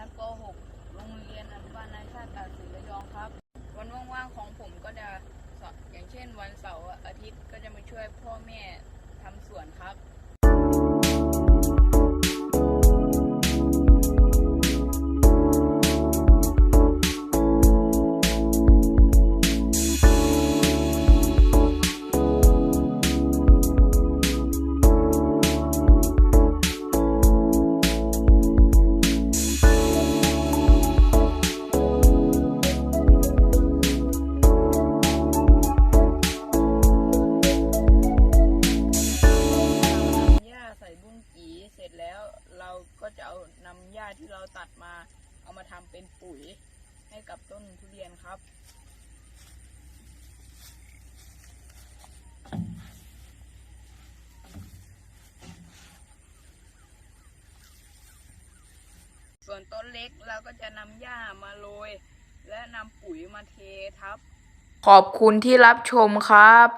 ชั้นป .6 โรงเรียนอนุบาลนาชาติตากสิลระยองครับ วันว่างๆของผมก็จะอย่างเช่นวันเสาร์อาทิตย์ก็จะมาช่วยพ่อแม่ทำสวนครับีเสร็จแล้วเราก็จะเอานำหญ้าที่เราตัดมา เอามาทำเป็นปุ๋ยให้กับต้นทุเรียนครับ ส่วนต้นเล็กเราก็จะนำหญ้ามาโรยและนำปุ๋ยมาเททับ ขอบคุณที่รับชมครับ